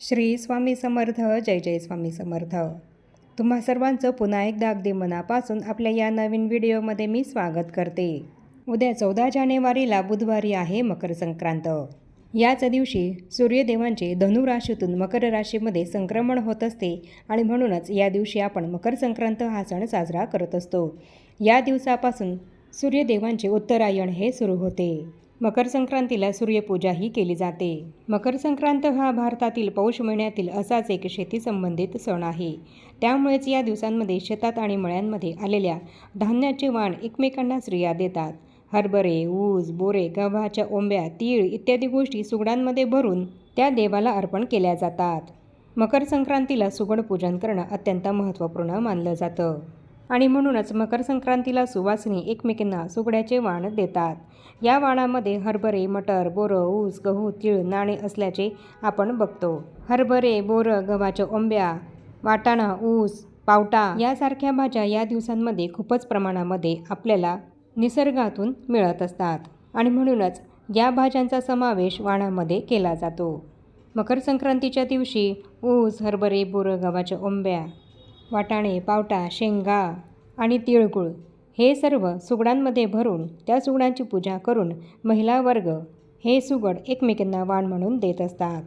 श्री स्वामी समर्थ जय जय स्वामी समर्थ. तुम्हा सर्वांचं पुन्हा एकदा अगदी मनापासून आपल्या या नवीन व्हिडिओमध्ये मी स्वागत करते. उद्या चौदा जानेवारीला बुधवारी आहे मकर संक्रांत. याच दिवशी सूर्यदेवांचे धनुराशीतून मकर राशीमध्ये संक्रमण होत असते आणि म्हणूनच या दिवशी आपण मकर संक्रांत हा सण साजरा करत असतो. या दिवसापासून सूर्यदेवांचे उत्तरायण हे सुरू होते. मकर संक्रांतीला सूर्यपूजाही केली जाते. मकर संक्रांत हा भारतातील पौष महिन्यातील असाच एक शेती संबंधित सण आहे. त्यामुळेच या दिवसांमध्ये शेतात आणि मळ्यांमध्ये आलेल्या धान्याचे वाण एकमेकांना स्त्रिया देतात. हरभरे ऊस बोरे गव्हाच्या ओंब्या तीळ इत्यादी गोष्टी सुगडांमध्ये भरून त्या देवाला अर्पण केल्या जातात. मकर संक्रांतीला सुगड पूजन करणं अत्यंत महत्त्वपूर्ण मानलं जातं. आणि म्हणूनच मकर संक्रांतीला सुवासिनी एकमेकींना सुगड्याचे वाण देतात. या वाणामध्ये हरभरे मटर बोरं ऊस गहू तीळ नाणे असल्याचे आपण बघतो. हरभरे बोरं गव्हाच्या ओंब्या वाटाणा ऊस पावटा यासारख्या भाज्या या दिवसांमध्ये खूपच प्रमाणामध्ये आपल्याला निसर्गातून मिळत असतात. आणि म्हणूनच या भाज्यांचा समावेश वाणामध्ये केला जातो. मकर संक्रांतीच्या दिवशी ऊस हरभरे बोरं गव्हाच्या ओंब्या वाटाणे पावटा शेंगा आणि तिळगुळ हे सर्व सुगडांमध्ये भरून त्या सुगडांची पूजा करून महिला वर्ग हे सुगड एकमेकींना वाण म्हणून देत असतात.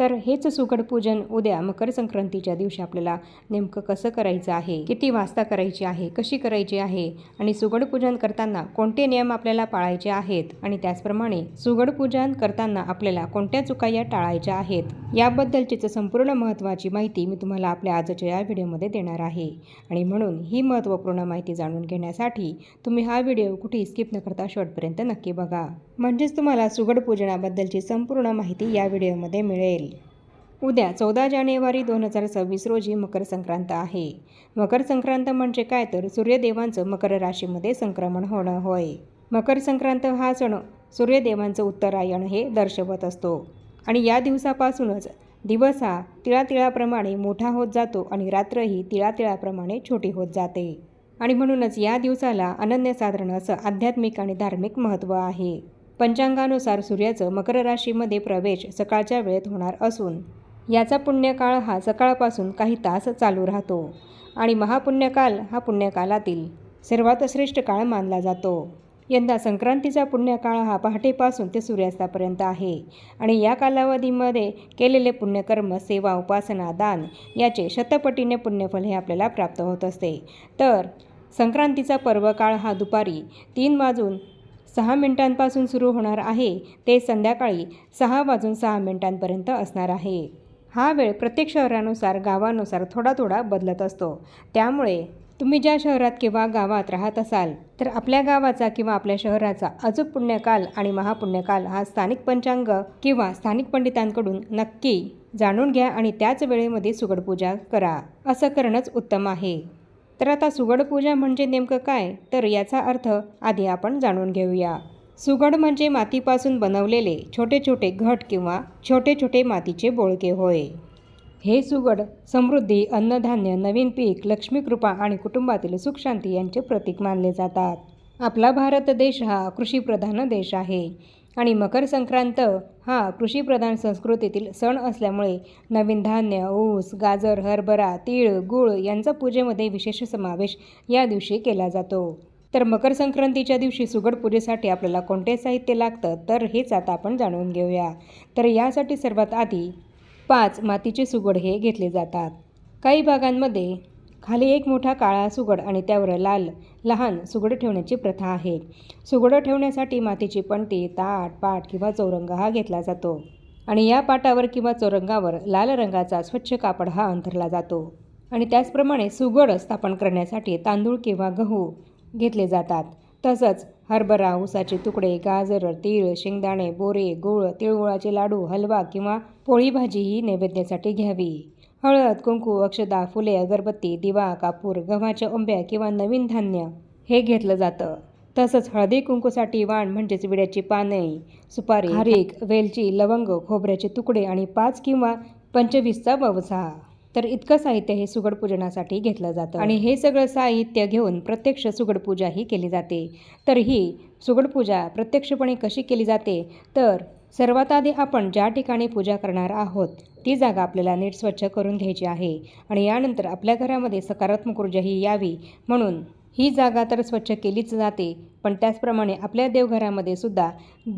तर हेच सुगड पूजन उद्या मकर संक्रांतीच्या दिवशी आपल्याला नेमकं कसं करायचं आहे? किती वाजता करायची आहे? कशी करायची आहे? आणि सुगड पूजन करताना कोणते नियम आपल्याला पाळायचे आहेत? आणि त्याचप्रमाणे सुगड पूजन करताना आपल्याला कोणत्या चुका या टाळायच्या आहेत? याबद्दलचीच संपूर्ण महत्त्वाची माहिती मी तुम्हाला आपल्या आजच्या या व्हिडिओमध्ये देणार आहे. आणि म्हणून ही महत्त्वपूर्ण माहिती जाणून घेण्यासाठी तुम्ही हा व्हिडिओ कुठेही स्किप न करता शेवटपर्यंत नक्की बघा. म्हणजेच तुम्हाला सुगड पूजनाबद्दलची संपूर्ण माहिती या व्हिडिओमध्ये मिळेल. उद्या चौदा जानेवारी दोन हजार सव्वीस रोजी मकर संक्रांत आहे. मकर संक्रांत म्हणजे काय? तर सूर्यदेवांचं मकर राशीमध्ये संक्रमण होणं होय. मकर संक्रांत हा सण सूर्यदेवांचं उत्तरायण हे दर्शवत असतो. आणि या दिवसापासूनच दिवस हा तिळातिळाप्रमाणे मोठा होत जातो आणि रात्रही तिळातिळाप्रमाणे छोटी होत जाते. आणि म्हणूनच या दिवसाला अनन्यसाधारण असं आध्यात्मिक आणि धार्मिक महत्त्व आहे. पंचांगानुसार सूर्याचं मकर राशीमध्ये प्रवेश सकाळच्या वेळेत होणार असून याचा पुण्यकाळ हा सकाळपासून काही तास चालू राहतो आणि महापुण्यकाल हा पुण्यकालातील सर्वात श्रेष्ठ काळ मानला जातो. यंदा संक्रांतीचा पुण्यकाळ हा पहाटेपासून ते सूर्यास्तापर्यंत आहे आणि या कालावधीमध्ये केलेले पुण्यकर्म सेवा उपासना दान याचे शतपटीने पुण्यफल हे आपल्याला प्राप्त होत असते. तर संक्रांतीचा पर्वकाळ हा दुपारी तीन वाजून सहा मिनिटांपासून सुरू होणार आहे. ते संध्याकाळी सहा वाजून सहा मिनिटांपर्यंत असणार आहे. हा वेळ प्रत्येक शहरानुसार गावानुसार थोडा थोडा बदलत असतो. त्यामुळे तुम्ही ज्या शहरात किंवा गावात राहत असाल तर आपल्या गावाचा किंवा आपल्या शहराचा अचूक पुण्यकाल आणि महापुण्यकाल हा स्थानिक पंचांग किंवा स्थानिक पंडितांकडून नक्की जाणून घ्या आणि त्याच वेळेमध्ये सुगडपूजा करा. असं करणंच उत्तम आहे. तर आता सुगड पूजा म्हणजे नेमकं काय? तर याचा अर्थ आधी आपण जाणून घेऊया. सुगड म्हणजे मातीपासून बनवलेले छोटे छोटे घट किंवा छोटे छोटे मातीचे बोळके होय. हे सुगड समृद्धी अन्नधान्य नवीन पीक लक्ष्मीकृपा आणि कुटुंबातील सुखशांती यांचे प्रतीक मानले जातात. आपला भारत देश हा कृषीप्रधान देश आहे. आणि मकर संक्रांत हा कृषीप्रधान संस्कृतीतील सण असल्यामुळे नवीन धान्य ऊस गाजर हरभरा तीळ गूळ यांचा पूजेमध्ये विशेष समावेश या दिवशी केला जातो. तर मकर संक्रांतीच्या दिवशी सुगड पूजेसाठी आपल्याला कोणते साहित्य लागतं? तर हेच आता आपण जाणून घेऊया. तर यासाठी सर्वात आधी पाच मातीचे सुगड हे घेतले जातात. काही भागांमध्ये खाली एक मोठा काळा सुगड आणि त्यावर लाल लहान सुगड ठेवण्याची प्रथा आहे. सुगडं ठेवण्यासाठी मातीची पणती ताट पाट किंवा चौरंग हा घेतला जातो. आणि या पाटावर किंवा चौरंगावर लाल रंगाचा स्वच्छ कापड हा अंथरला जातो. आणि त्याचप्रमाणे सुगड स्थापन करण्यासाठी तांदूळ किंवा गहू घेतले जातात. तसंच हरभरा ऊसाचे तुकडे गाजर तीळ शेंगदाणे बोरे गूळ तिळगुळाचे लाडू हलवा किंवा पोळी भाजी ही नैवेद्यासाठी घ्यावी. हळद कुंकू अक्षदा फुले अगरबत्ती दिवा कापूर गव्हाच्या ओंब्या किंवा नवीन धान्य हे घेतलं जातं. तसंच हळदी कुंकूसाठी वाण म्हणजेच विड्याची पाने सुपारी खारीक वेलची लवंग खोबऱ्याचे तुकडे आणि पाच किंवा पंचवीसचा ववसा तर इतकं साहित्य हे सुगड पूजनासाठी घेतलं जातं. आणि हे सगळं साहित्य घेऊन प्रत्यक्ष सुगड पूजा ही केली जाते. तर ही सुगड पूजा प्रत्यक्षपणे कशी केली जाते? तर सर्वात आधी आपण ज्या ठिकाणी पूजा करणार आहोत ती जागा आपल्याला नीट स्वच्छ करून घ्यायची आहे आणि यानंतर आपल्या घरामध्ये सकारात्मक ऊर्जा ही यावी म्हणून ही जागा तर स्वच्छ केलीच जाते पण त्याचप्रमाणे आपल्या देवघरामध्ये सुद्धा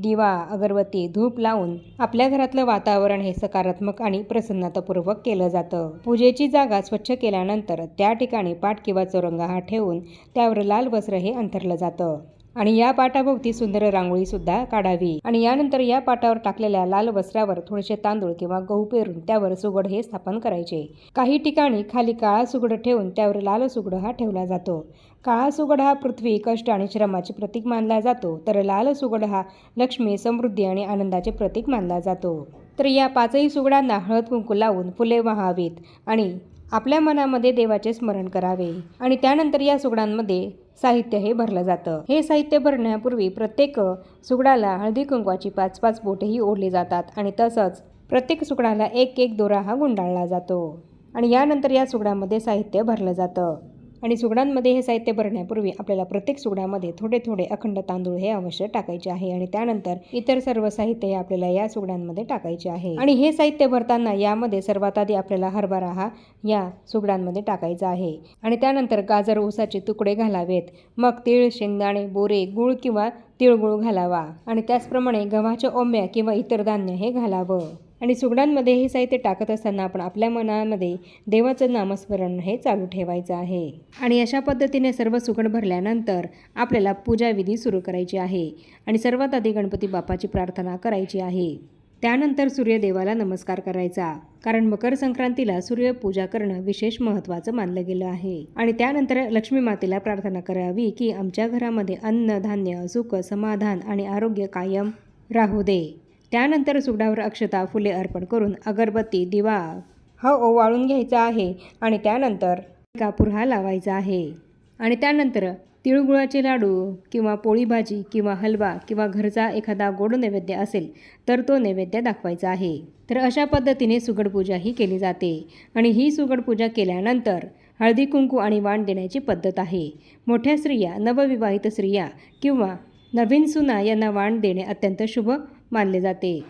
दिवा अगरबत्ती धूप लावून आपल्या घरातलं वातावरण हे सकारात्मक आणि प्रसन्नतापूर्वक केलं जातं. पूजेची जागा स्वच्छ केल्यानंतर त्या ठिकाणी पाठ किंवा चौरंगा हा ठेवून त्यावर लाल वस्त्र हे अंथरलं जातं. आणि या पाटाभोवती सुंदर रांगोळी सुद्धा काढावी. आणि यानंतर या पाटावर टाकलेल्या लाल वस्त्रावर थोडेसे तांदूळ किंवा गहू पेरून त्यावर सुगड हे स्थापन करायचे. काही ठिकाणी खाली काळा सुगड ठेवून त्यावर लाल सुगड हा ठेवला जातो. काळा सुगड हा पृथ्वी कष्ट आणि श्रमाचे प्रतीक मानला जातो. तर लाल सुगड हा लक्ष्मी समृद्धी आणि आनंदाचे प्रतीक मानला जातो. तर या पाचही सुगडांना हळद कुंकू लावून फुले वाहावीत आणि आपल्या मनामध्ये देवाचे स्मरण करावे आणि त्यानंतर या सुगडांमध्ये साहित्य हे भरलं जातं. हे साहित्य भरण्यापूर्वी प्रत्येक सुगडाला हळदी कुंकवाची पाच पाच बोटेही ओढली जातात आणि तसंच प्रत्येक सुगडाला एक एक दोरा हा गुंडाळला जातो. आणि यानंतर या सुगडामध्ये साहित्य भरलं जातं. आणि सुगडांमध्ये हे साहित्य भरण्यापूर्वी आपल्याला प्रत्येक सुगडामध्ये थोडे थोडे अखंड तांदूळ हे अवश्य टाकायचे आहे आणि त्यानंतर इतर सर्व साहित्य हे आपल्याला या सुगडांमध्ये टाकायचे आहे. आणि हे साहित्य भरताना यामध्ये सर्वात आधी आपल्याला हरभरा हा या सुगडांमध्ये टाकायचा आहे. आणि त्यानंतर गाजर ऊसाचे तुकडे घालावेत. मग तीळ शेंगदाणे बोरे गूळ किंवा तिळगुळ घालावा. आणि त्याचप्रमाणे गव्हाच्या ओंब्या किंवा इतर धान्य हे घालावं. आणि सुगडांमध्ये हे साहित्य टाकत असताना आपण आपल्या मनामध्ये देवाचं नामस्मरण हे चालू ठेवायचं आहे. आणि अशा पद्धतीने सर्व सुगड भरल्यानंतर आपल्याला पूजाविधी सुरू करायची आहे आणि सर्वात आधी गणपती बाप्पाची प्रार्थना करायची आहे. त्यानंतर सूर्यदेवाला नमस्कार करायचा कारण मकर संक्रांतीला सूर्यपूजा करणं विशेष महत्त्वाचं मानलं गेलं आहे. आणि त्यानंतर लक्ष्मी मातेला प्रार्थना करावी की आमच्या घरामध्ये अन्न धान्य सुख समाधान आणि आरोग्य कायम राहू दे. त्यानंतर सुगडावर अक्षता फुले अर्पण करून अगरबत्ती दिवा हा ओवाळून घ्यायचा आहे आणि त्यानंतर कापूर हा लावायचा आहे. आणि त्यानंतर तिळगुळाचे लाडू किंवा पोळी भाजी किंवा हलवा किंवा घरचा एखादा गोड नैवेद्य असेल तर तो नैवेद्य दाखवायचा आहे. तर अशा पद्धतीने सुगड पूजा ही केली जाते आणि ही सुगड पूजा केल्यानंतर हळदी कुंकू आणि वाण देण्याची पद्धत आहे. मोठ्या स्त्रिया नवविवाहित स्त्रिया किंवा नवीन सुना यांना वाण देणे अत्यंत शुभ मानले जाते.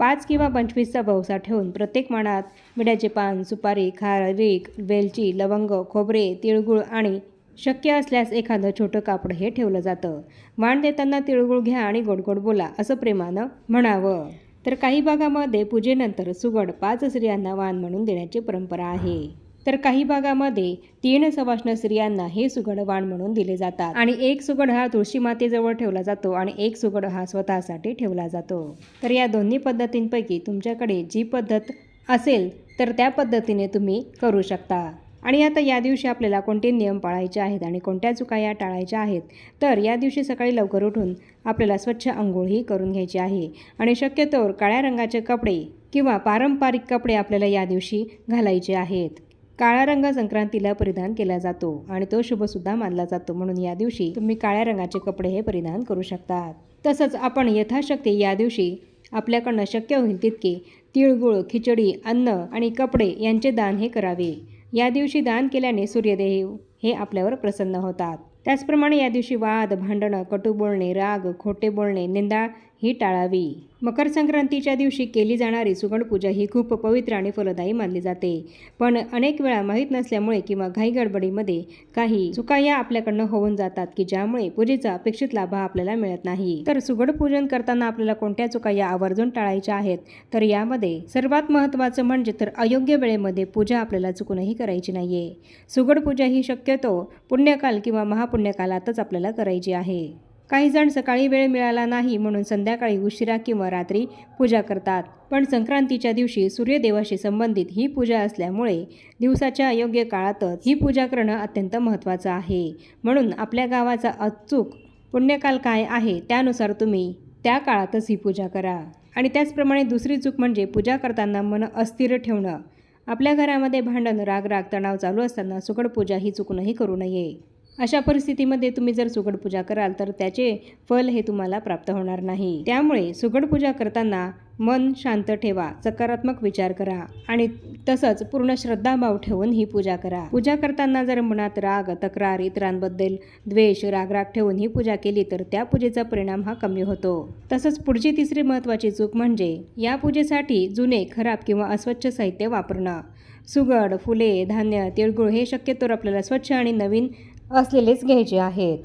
पाच किंवा पंचवीसचा भवसा ठेवून प्रत्येक माणात विड्याचे पान सुपारी खारीक वेलची लवंग खोबरे तिळगुळ आणि शक्य असल्यास एखादं छोटं कापड हे ठेवलं जातं. वाण देताना तिळगुळ घ्या आणि गोड गोड बोला असं प्रेमानं म्हणावं. तर काही भागामध्ये पूजेनंतर सुगड पाच स्त्रियांना वाण म्हणून देण्याची परंपरा आहे. तर काही भागामध्ये तीन सवाष्ण स्त्रियांना हे सुगड वाण म्हणून दिले जातात. आणि एक सुगड हा तुळशी मातेजवळ ठेवला जातो आणि एक सुगड हा स्वतःसाठी ठेवला जातो. तर या दोन्ही पद्धतींपैकी तुमच्याकडे जी पद्धत असेल तर त्या पद्धतीने तुम्ही करू शकता. आणि आता या दिवशी आपल्याला कोणते नियम पाळायचे आहेत आणि कोणत्या चुका या टाळायच्या आहेत तर या दिवशी सकाळी लवकर उठून आपल्याला स्वच्छ आंघोळही करून घ्यायची आहे. आणि शक्यतोवर काळ्या रंगाचे कपडे किंवा पारंपरिक कपडे आपल्याला या दिवशी घालायचे आहेत. काळा रंग संक्रांतीला परिधान केला जातो आणि तो शुभसुद्धा मानला जातो. म्हणून या दिवशी तुम्ही काळ्या रंगाचे कपडे हे परिधान करू शकतात. तसंच आपण यथाशक्ती या दिवशी आपल्याकडनं शक्य होईल तितके तिळगुळ खिचडी अन्न आणि कपडे यांचे दान हे करावे. या दिवशी दान केल्याने सूर्यदेव हे आपल्यावर प्रसन्न होतात. त्याचप्रमाणे या दिवशी वाद भांडणं कटू बोलणे राग खोटे बोलणे निंदा ही टाळावी. मकर संक्रांतीच्या दिवशी केली जाणारी सुगण पूजा ही खूप पवित्र आणि फलदायी मानली जाते. पण अनेक वेळा माहीत नसल्यामुळे किंवा घाई गडबडीमध्ये काही चुका या आपल्याकडनं होऊन जातात की ज्यामुळे पूजेचा अपेक्षित लाभ आपल्याला मिळत नाही. तर सुगड पूजन करताना आपल्याला कोणत्या चुका या आवर्जून टाळायच्या आहेत? तर यामध्ये सर्वात महत्त्वाचं म्हणजे तर अयोग्य वेळेमध्ये पूजा आपल्याला चुकूनही करायची नाहीये. सुगड पूजा ही शक्यतो पुण्यकाल किंवा महापुण्यकालातच आपल्याला करायची आहे. काही जण सकाळी वेळ मिळाला नाही म्हणून संध्याकाळी उशिरा किंवा रात्री पूजा करतात. पण संक्रांतीच्या दिवशी सूर्यदेवाशी संबंधित ही पूजा असल्यामुळे दिवसाच्या योग्य काळातच ही पूजा करणं अत्यंत महत्त्वाचं आहे. म्हणून आपल्या गावाचा अचूक पुण्यकाल काय आहे त्यानुसार तुम्ही त्या काळातच ही पूजा करा. आणि त्याचप्रमाणे दुसरी चूक म्हणजे पूजा करताना मन अस्थिर ठेवणं. आपल्या घरामध्ये भांडण राग राग तणाव चालू असताना सुगड पूजा ही चुकूनही करू नये. अशा परिस्थितीमध्ये तुम्ही जर सुगड पूजा कराल तर त्याचे फल हे तुम्हाला प्राप्त होणार नाही. त्यामुळे सुगड पूजा करताना मन शांत ठेवा सकारात्मक विचार करा आणि तसंच पूर्ण श्रद्धाभाव ठेवून ही पूजा करा. पूजा करताना जर मनात राग तक्रार इतरांबद्दल द्वेष रागराग ठेवून ही पूजा केली तर त्या पूजेचा परिणाम हा कमी होतो. तसंच पुढची तिसरी महत्त्वाची चूक म्हणजे या पूजेसाठी जुने खराब किंवा अस्वच्छ साहित्य वापरणं. सुगड फुले धान्य तिळगुळ हे शक्यतोवर आपल्याला स्वच्छ आणि नवीन असलेलेच घ्यायचे आहेत.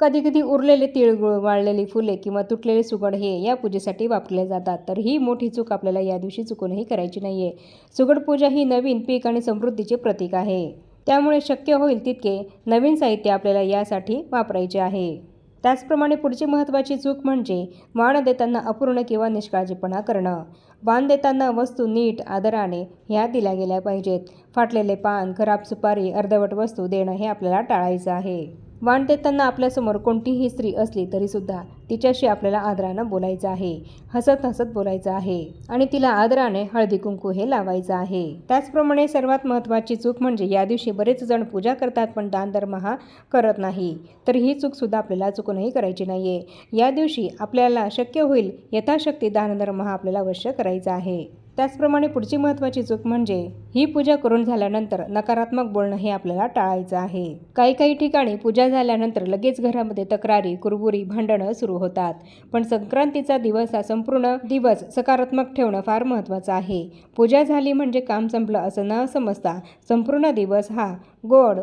कधीकधी उरलेले तिळगुळ वाळलेली फुले किंवा तुटलेले सुगड हे या पूजेसाठी वापरले जातात. तर ही मोठी चूक आपल्याला या दिवशी चुकूनही करायची नाही आहे सुगड पूजा ही नवीन पीक आणि समृद्धीचे प्रतीक आहे. त्यामुळे शक्य होईल तितके नवीन साहित्य आपल्याला यासाठी वापरायचे आहे. त्याचप्रमाणे पुढची महत्त्वाची चूक म्हणजे वाण देताना अपूर्ण किंवा निष्काळजीपणा करणं. वाण देताना वस्तू नीट आदराने ह्या दिल्या गेल्या पाहिजेत. फाटलेले पान खराब सुपारी अर्धवट वस्तू देणं हे आपल्याला टाळायचं आहे. वाण देताना आपल्यासमोर कोणतीही स्त्री असली तरीसुद्धा तिच्याशी आपल्याला आदरानं बोलायचं आहे. हसत हसत बोलायचं आहे आणि तिला आदराने हळदी कुंकू हे लावायचं आहे. त्याचप्रमाणे सर्वात महत्त्वाची चूक म्हणजे या दिवशी बरेच जण पूजा करतात पण दान धर्म हा करत नाही. तर ही चूकसुद्धा आपल्याला चुकूनही करायची नाही आहे या दिवशी आपल्याला शक्य होईल यथाशक्ती दानधर्म हा आपल्याला अवश्य करायचा आहे. त्याचप्रमाणे पुढची महत्त्वाची चूक म्हणजे ही पूजा करून झाल्यानंतर नकारात्मक बोलणं हे आपल्याला टाळायचं आहे. काही काही ठिकाणी पूजा झाल्यानंतर लगेच घरामध्ये तक्रारी कुरबुरी भांडणं सुरू होतात. पण संक्रांतीचा दिवस हा संपूर्ण दिवस सकारात्मक ठेवणं फार महत्त्वाचं आहे. पूजा झाली म्हणजे काम संपलं असं न समजता संपूर्ण दिवस हा गोड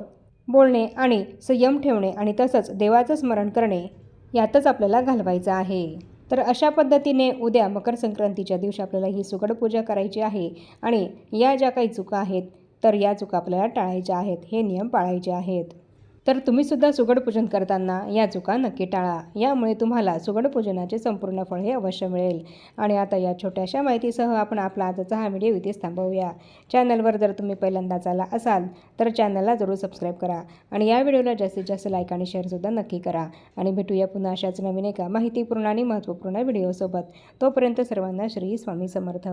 बोलणे आणि संयम ठेवणे आणि तसंच देवाचं स्मरण करणे यातच आपल्याला घालवायचं आहे. तर अशा पद्धतीने उद्या मकर संक्रांतीच्या दिवशी आपल्याला ही सुगड पूजा करायची आहे आणि या ज्या काही चुका आहेत तर या चुका आपल्याला टाळायच्या आहेत हे नियम पाळायचे आहेत. तर तुम्हीसुद्धा सुगड पूजन करताना या चुका नक्की टाळा. यामुळे तुम्हाला सुगड पूजनाचे संपूर्ण फळ हे अवश्य मिळेल. आणि आता या छोट्याशा माहितीसह आपण आपला आजचा हा व्हिडिओ इथेच थांबवूया. चॅनलवर जर तुम्ही पहिल्यांदाच आला असाल तर चॅनलला जरूर सबस्क्राईब करा. आणि या व्हिडिओला जास्तीत जास्त लाईक आणि शेअरसुद्धा नक्की करा. आणि भेटूया पुन्हा अशाच नवीन एका माहितीपूर्ण आणि महत्त्वपूर्ण व्हिडिओसोबत. तोपर्यंत सर्वांना श्री स्वामी समर्थ.